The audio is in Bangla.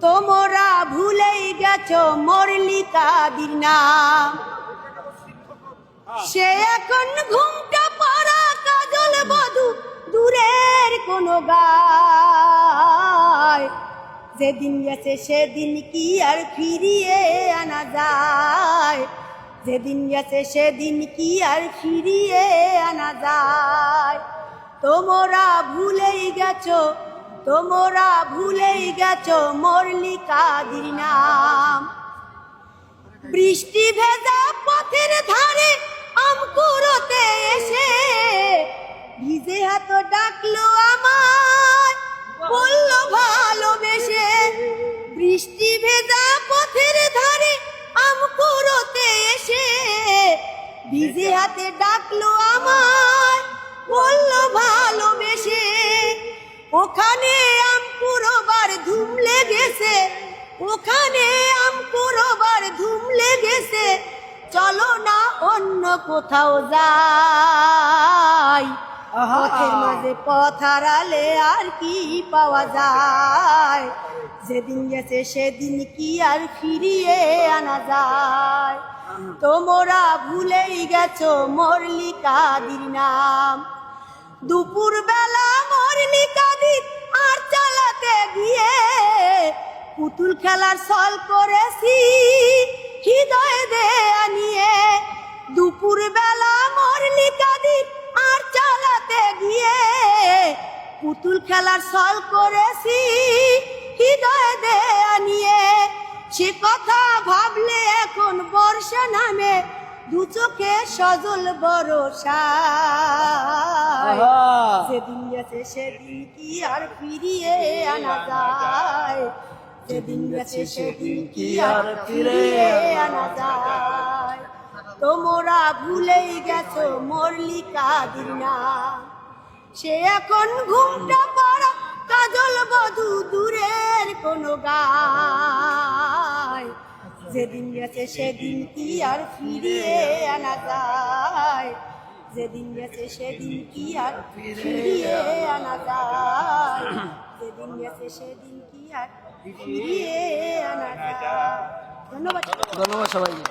তোমরা ভুলেই গেছো মরলিকাদির নাম সে এখন ঘুমটা পাড়া কাজল বধু, দূরের কোন গায়। যেদিন গেছে সেদিন কি আর ফিরিয়ে আনা যায়। যেদিন গেছে সেদিন কি আর ফিরিয়ে আনা যায়। তোমরা ভুলেই গেছো তোমরা ভুলেই গেছো মরলিকাদির নাম বৃষ্টি ভেজা পথের ধারে আমকুরতে এসে ভিজে হাত ডাকলো আমার বলল ভালোবেসে, বৃষ্টি ভেজা পথের ধারে আমকুরতে এসে ভিজে হাতে ডাকলো ওখানে আমকুরবার ধুম লেগেছে। ওখানে আমকুরবার ধুম লেগেছে। চলো না অন্য কোথাও যাই। পথের মাঝে পথ হারালে আর কি পাওয়া যায়? যেদিন গেছে সেদিন কি আর ফিরিয়ে আনা যায়? তোমরা ভুলেই গেছো মরলিকাদির নাম। দুপুর বেলা মরলিকাদির পুতুল খেলার সল করেছি হৃদয় দেয়া নিয়ে। দুপুর বেলা মরলিকাদির আর চালাতে গিয়ে। পুতুল খেলার সল করেছি হৃদয় দেয়া নিয়ে। সে কথা ভাবলে এখন বর্ষা নামে দু চোখে সজল বরসায় যেদিন গেছে সেদিন কি আর ফিরিয়ে আনা যায়? যেদিন গেছে সেদিন কি আর ফিরিয়ে আনা যায়? তোমরা ভুলেই গেছো মরলিকাদির নাম সে এখন ঘুমটা পড়া কাজল বধু দূরের কোন গায়। যেদিন গেছে সেদিন কি আর ফিরিয়ে আনা যায়? যেদিন গেছে সেদিন কি আর ফিরিয়ে আনা যায়? যেদিন গেছে সেদিন কি আর ফিরিয়ে আনা ধন্যবাদ ধন্যবাদ সবাইকে।